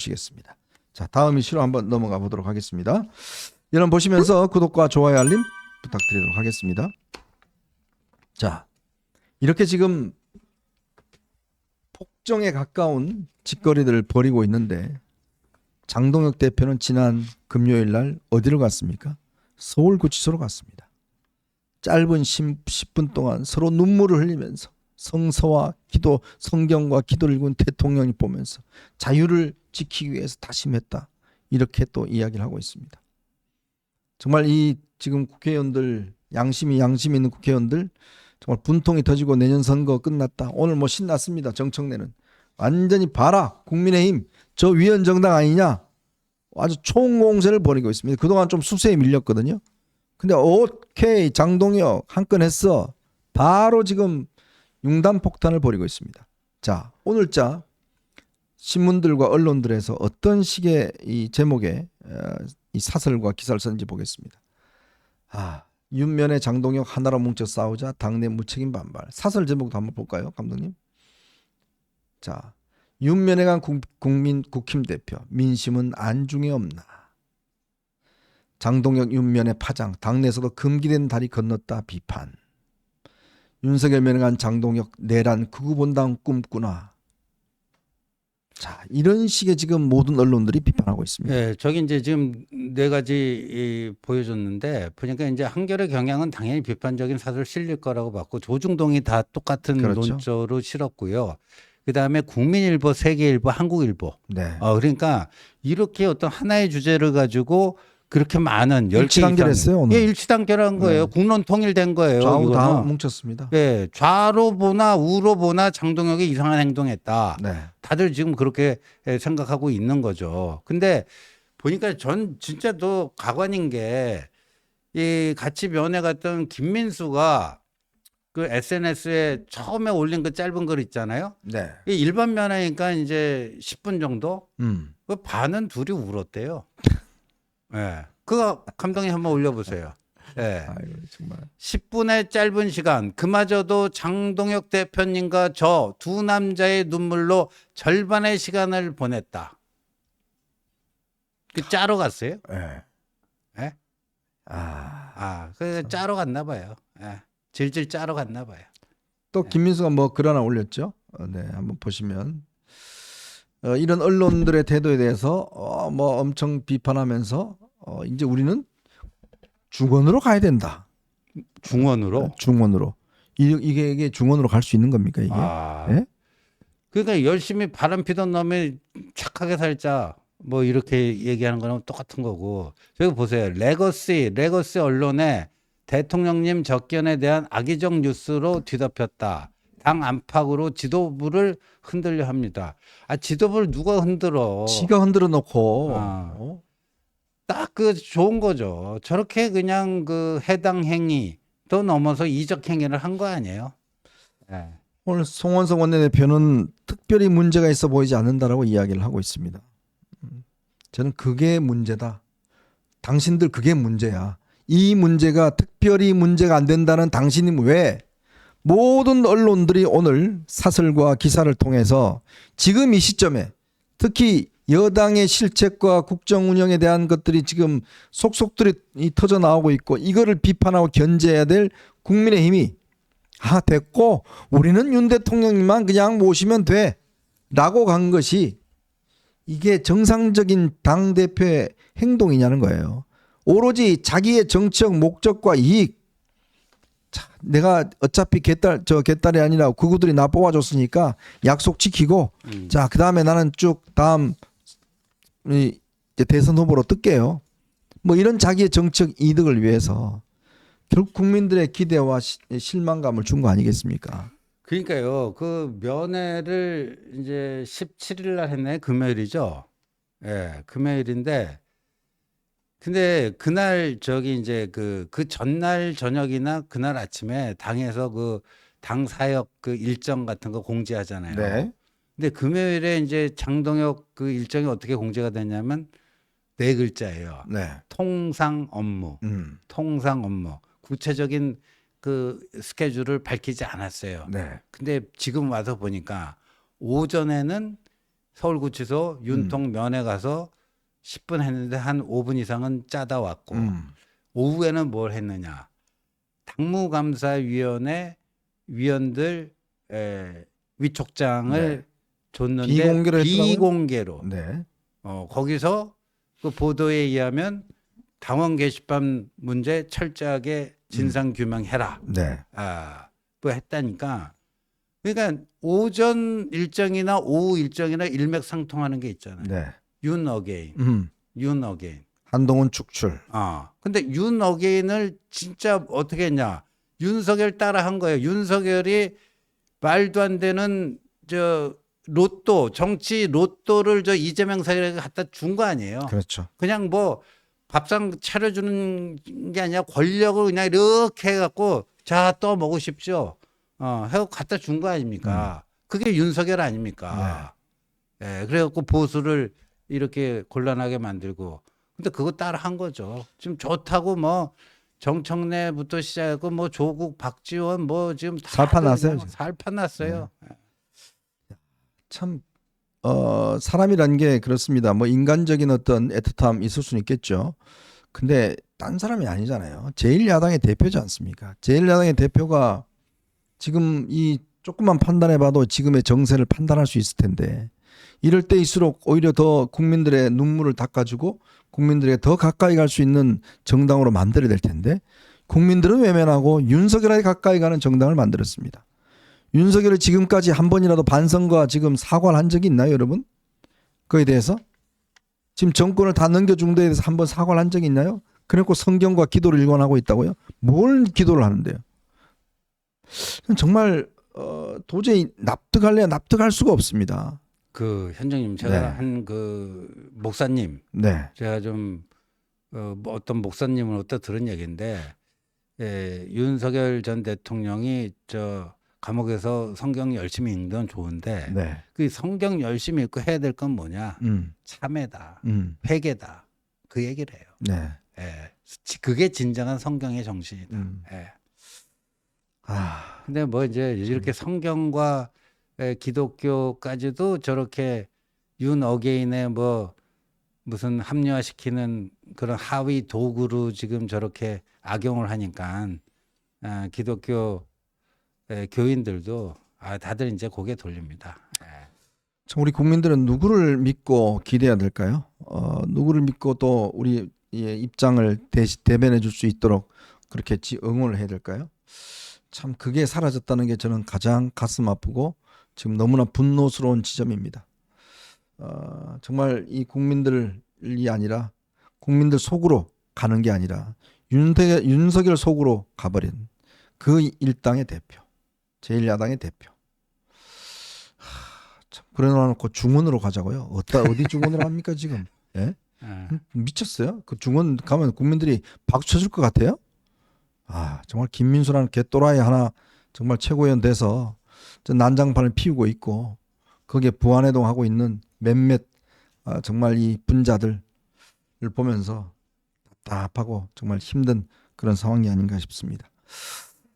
보시겠습니다. 자, 다음 이슈로 한번 넘어가 보도록 하겠습니다. 여러분 보시면서 구독과 좋아요 알림 부탁드리도록 하겠습니다. 자, 이렇게 지금 폭정에 가까운 짓거리들을 벌이고 있는데 장동혁 대표는 지난 금요일 날 어디로 갔습니까? 서울구치소로 갔습니다. 짧은 10, 분 동안 서로 눈물을 흘리면서 성서와 기도, 성경과 기도를 읽은 대통령이 보면서 자유를 지키기 위해서 다짐했다. 이렇게 또 이야기를 하고 있습니다. 정말 이 지금 국회의원들 양심이 양심 있는 국회의원들 정말 분통이 터지고 내년 선거 끝났다. 오늘 뭐 신났습니다. 정청래는 완전히 봐라 국민의힘 저 위헌 정당 아니냐 아주 총공세를 벌이고 있습니다. 그동안 좀 수세에 밀렸거든요. 근데 오케이 장동혁 한 건 했어. 바로 지금 융단 폭탄을 벌이고 있습니다. 자 오늘자 신문들과 언론들에서 어떤 식의 이 제목의 어, 이 사설과 기사를 썼는지 보겠습니다. 아 윤면의 장동혁 하나로 뭉쳐 싸우자 당내 무책임 반발. 사설 제목도 한번 볼까요, 감독님? 자 윤면회관 국- 국민 국힘 대표 민심은 안중에 없나. 장동혁 윤면의 파장 당내에서도 금기된 다리 건넜다 비판. 윤석열 면회관 장동혁 내란 극우본당 꿈꾸나. 자 이런 식의 지금 모든 언론들이 비판하고 있습니다. 예, 저기 이제 지금 네 가지 이, 보여줬는데 보니까 이제 한겨레 경향은 당연히 비판적인 사설 실릴 거라고 봤고 조중동이 다 똑같은 그렇죠. 논조로 실었고요. 그 다음에 국민일보, 세계일보, 한국일보. 네. 어, 그러니까 이렇게 어떤 하나의 주제를 가지고 그렇게 많은 열 일치 단결했어요, 오늘. 예, 일치 단결한 거예요. 네. 국론 통일된 거예요. 좌우 다. 뭉쳤습니다. 예, 좌로 보나 우로 보나 장동혁이 이상한 행동했다. 네. 다들 지금 그렇게 예, 생각하고 있는 거죠. 근데 보니까 전 진짜 또 가관인 게 이 같이 면회 갔던 김민수가 그 SNS에 처음에 올린 그 짧은 글 있잖아요. 네. 이 일반 면회니까 이제 10분 정도 음. 그 반은 둘이 울었대요. 예. 그거 감독님 한번 올려보세요. 예. 아이고 정말. 10분의 짧은 시간, 그마저도 장동혁 대표님과 저 두 남자의 눈물로 절반의 시간을 보냈다. 그 짜러 갔어요? 네. 예? 아. 아, 그 짜러 갔나 봐요. 예. 질질 짜러 갔나 봐요. 또 김민수가 뭐 글 하나 올렸죠. 어, 네, 한번 보시면 어, 이런 언론들의 태도에 대해서 어, 뭐 엄청 비판하면서 어, 이제 우리는 중원으로 가야 된다. 중원으로. 중원으로 이, 이게 이게 중원으로 갈 수 있는 겁니까 이게? 아. 예? 그러니까 열심히 바람 피던 놈이 착하게 살자. 뭐 이렇게 얘기하는 거랑 똑같은 거고. 저기 보세요. 레거시, 레거시 언론에 대통령님 접견에 대한 악의적 뉴스로 뒤덮였다. 당 안팎으로 지도부를 흔들려 합니다. 아, 지도부를 누가 흔들어? 지가 흔들어 놓고 아. 어? 딱그 좋은 거죠. 저렇게 그냥 그 해당 행위 또 넘어서 이적 행위를 한 거 아니에요? 예. 오늘 송원석 원내대표는 특별히 문제가 있어 보이지 않는다라고 이야기를 하고 있습니다. 음, 저는 그게 문제다. 당신들 그게 문제야. 이 문제가 특별히 문제가 안 된다는 당신이 왜 모든 언론들이 오늘 사설과 기사를 통해서 지금 이 시점에 특히 여당의 실책과 국정 운영에 대한 것들이 지금 속속들이 이 터져 나오고 있고 이거를 비판하고 견제해야 될 국민의 힘이 아 됐고 우리는 윤 대통령님만 그냥 모시면 돼라고 간 것이 이게 정상적인 당 대표의 행동이냐는 거예요. 오로지 자기의 정치적 목적과 이익. 자, 내가 어차피 개딸 저 개딸이 아니라 그구들이 나 뽑아줬으니까 약속 지키고 음. 자 그 다음에 나는 쭉 다음 이 대선 후보로 뜰게요. 뭐 이런 자기의 정치적 이득을 위해서 결국 국민들의 기대와 시- 실망감을 준 거 아니겠습니까? 그러니까요. 그 면회를 이제 17일 날 했네. 금요일이죠. 예, 금요일인데 근데 그날 저기 이제 그 그 전날 저녁이나 그날 아침에 당에서 그 당 사역 그 일정 같은 거 공지하잖아요. 근데 금요일에 이제 장동혁 그 일정이 어떻게 공지가 됐냐면 네 글자예요. 네. 통상 업무. 음. 통상 업무. 구체적인 그 스케줄을 밝히지 않았어요. 네. 근데 지금 와서 보니까 오전에는 서울구치소 윤통 면회 가서 10분 했는데 한 5분 이상은 짜다 왔고 음. 오후에는 뭘 했느냐? 당무감사위원회 위원들 에, 위촉장을 네. 줬는데 비공개로? 비공개로 네. 어, 거기서 그 보도에 의하면 당원 게시판 문제 철저하게 진상 규명해라. 네. 아, 뭐 했다니까. 그러니까 오전 일정이나 오후 일정이나 일맥상통하는 게 있잖아요. 네. 윤 어게인, 음. 윤 어게인. 한동훈 축출. 아, 근데 윤 어게인을 진짜 어떻게 했냐? 윤석열 따라 한 거예요. 윤석열이 말도 안 되는 저 로또 정치 로또를 저 이재명 사람에게 갖다 준 거 아니에요. 그렇죠. 그냥 뭐 밥상 차려주는 게 아니라 권력을 그냥 이렇게 해갖고 자 또 먹으십시오. 어, 해고 갖다 준 거 아닙니까? 그게 윤석열 아닙니까? 예, 그래갖고 보수를 이렇게 곤란하게 만들고. 근데 그거 따라 한 거죠. 지금 좋다고 뭐 정청래부터 시작하고 뭐 조국, 박지원 뭐 지금 다 살판 났어요, 그냥 지금. 살판 났어요. 참 어, 사람이란 게 그렇습니다. 뭐 인간적인 어떤 애틋함 있을 수는 있겠죠. 근데 딴 사람이 아니잖아요. 제1야당의 대표지 않습니까? 제1야당의 대표가 지금 이 조금만 판단해 봐도 지금의 정세를 판단할 수 있을 텐데 이럴 때일수록 오히려 더 국민들의 눈물을 닦아주고 국민들에게 더 가까이 갈 수 있는 정당으로 만들어야 될 텐데 국민들은 외면하고 윤석열에 가까이 가는 정당을 만들었습니다. 윤석열이 지금까지 한 번이라도 반성과 지금 사과를 한 적이 있나요, 여러분? 그에 대해서 지금 정권을 다 넘겨준 데에 대해서 한 번 사과를 한 적이 있나요? 그래놓고 성경과 기도를 일관하고 있다고요? 뭘 기도를 하는데요? 정말 어, 도저히 납득할래야 납득할 수가 없습니다. 그 현정님 제가 네. 한그 목사님 네, 제가 좀 어, 뭐 어떤 목사님을 어디다 들은 얘기인데 예, 윤석열 전 대통령이 저 감옥에서 성경 열심히 읽는 건 좋은데 네, 그 성경 열심히 읽고 해야 될 건 뭐냐? 음, 참회다 음, 회개다. 그 얘기를 해요. 네, 예, 지- 그게 진정한 성경의 정신이다. 음, 예. 아, 근데 뭐 이제 이렇게 성경과 에, 기독교까지도 저렇게 윤 어게인의 뭐 무슨 합리화시키는 그런 하위 도구로 지금 저렇게 악용을 하니까 아, 기독교 에, 교인들도 아 다들 이제 고개 돌립니다. 예. 참 우리 국민들은 누구를 믿고 기대해야 될까요? 어, 누구를 믿고 또 우리 의 입장을 대시, 대변해 줄 수 있도록 그렇게 지, 응원을 해야 될까요? 참 그게 사라졌다는 게 저는 가장 가슴 아프고 지금 너무나 분노스러운 지점입니다. 어, 정말 이 국민들이 아니라 국민들 속으로 가는 게 아니라 윤석열, 윤석열 속으로 가버린 그 일당의 대표, 제1야당의 대표. 참 그래놓고 중원으로 가자고요. 어디다 어디 중원으로 합니까 지금? 예? 예. 미쳤어요? 그 중원 가면 국민들이 박수 쳐줄 것 같아요? 아 정말 김민수라는 개또라이 하나 정말 최고위원 돼서 저 난장판을 피우고 있고 거기에 부안해동하고 있는 몇몇 아, 정말 이 분자들을 보면서 답답하고 정말 힘든 그런 상황이 아닌가 싶습니다.